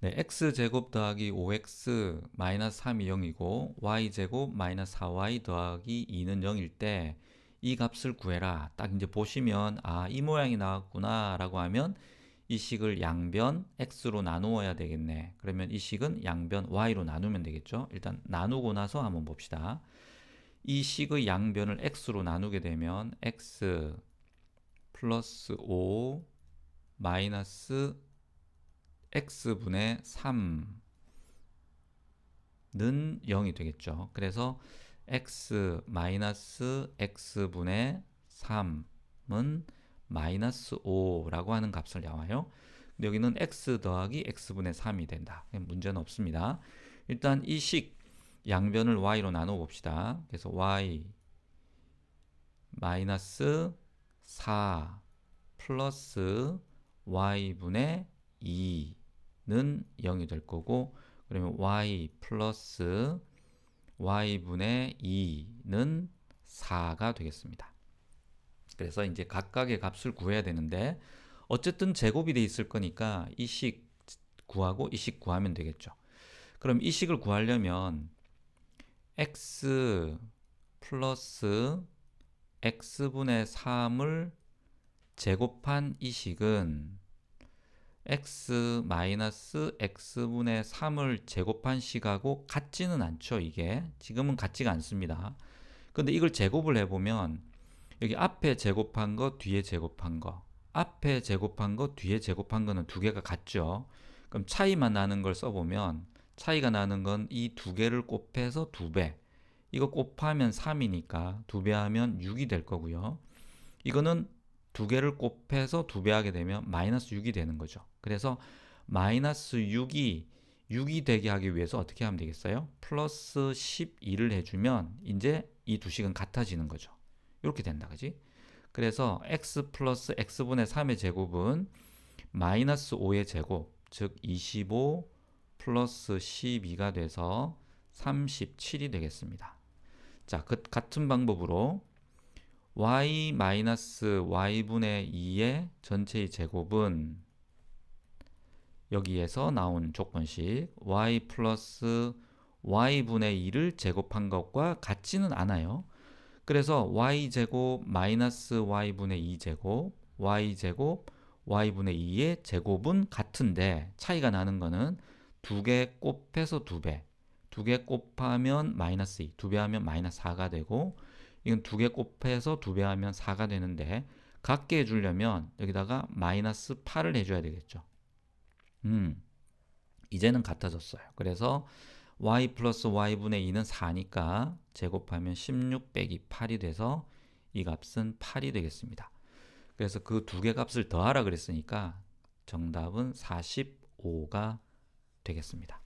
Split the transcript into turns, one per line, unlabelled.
네, x제곱 더하기 5x 마이너스 3이 0이고 y제곱 마이너스 4y 더하기 2는 0일 때 이 값을 구해라. 딱 이제 보시면 아, 이 모양이 나왔구나 라고 하면 이 식을 양변 x로 나누어야 되겠네. 그러면 이 식은 양변 y로 나누면 되겠죠. 일단 나누고 나서 한번 봅시다. 이 식의 양변을 x로 나누게 되면 x 플러스 5 마이너스 x분의 3는 0이 되겠죠. 그래서 x 마이너스 x분의 3은 마이너스 5라고 하는 값을 나와요. 근데 여기는 x 더하기 x분의 3이 된다. 문제는 없습니다. 일단 이 식 양변을 y로 나눠 봅시다. 그래서 y 마이너스 4 플러스 y분의 2 는 0이 될 거고 그러면 y 플러스 y분의 2는 4가 되겠습니다. 그래서 이제 각각의 값을 구해야 되는데 어쨌든 제곱이 돼 있을 거니까 이 식 구하고 이 식 구하면 되겠죠. 그럼 이 식을 구하려면 x 플러스 x분의 3을 제곱한 이 식은 x 마이너스 x분의 3을 제곱한 식하고 같지는 않죠 이게. 지금은 같지가 않습니다. 근데 이걸 제곱을 해보면 여기 앞에 제곱한 거 뒤에 제곱한 거. 앞에 제곱한 거 뒤에 제곱한 거는 두 개가 같죠. 그럼 차이만 나는 걸 써보면 차이가 나는 건 이 두 개를 곱해서 두배. 이거 곱하면 3이니까 두 배 하면 6이 될 거고요. 이거는 두 개를 곱해서 두 배 하게 되면 마이너스 6이 되는 거죠. 그래서 마이너스 6이 6이 되게 하기 위해서 어떻게 하면 되겠어요? 플러스 12를 해주면 이제 이 두 식은 같아지는 거죠. 이렇게 된다, 그지? 그래서 x 플러스 x분의 3의 제곱은 마이너스 5의 제곱, 즉 25 플러스 12가 돼서 37이 되겠습니다. 자, 그 같은 방법으로 y 마이너스 y분의 2의 전체의 제곱은 여기에서 나온 조건식 y 플러스 y분의 2를 제곱한 것과 같지는 않아요. 그래서 y제곱 마이너스 y분의 2제곱 y제곱 y분의 2의 제곱은 같은데 차이가 나는 거는 두 개 곱해서 두 배, 두 개 곱하면 마이너스 2, 두 배 하면 마이너스 4가 되고 이건 두 개 곱해서 두 배 하면 4가 되는데 같게 해주려면 여기다가 마이너스 8을 해줘야 되겠죠. 음, 이제는 같아졌어요. 그래서 y 플러스 y분의 2는 4니까 제곱하면 16 빼기 8이 돼서 이 값은 8이 되겠습니다. 그래서 그 두 개 값을 더하라 그랬으니까 정답은 45가 되겠습니다.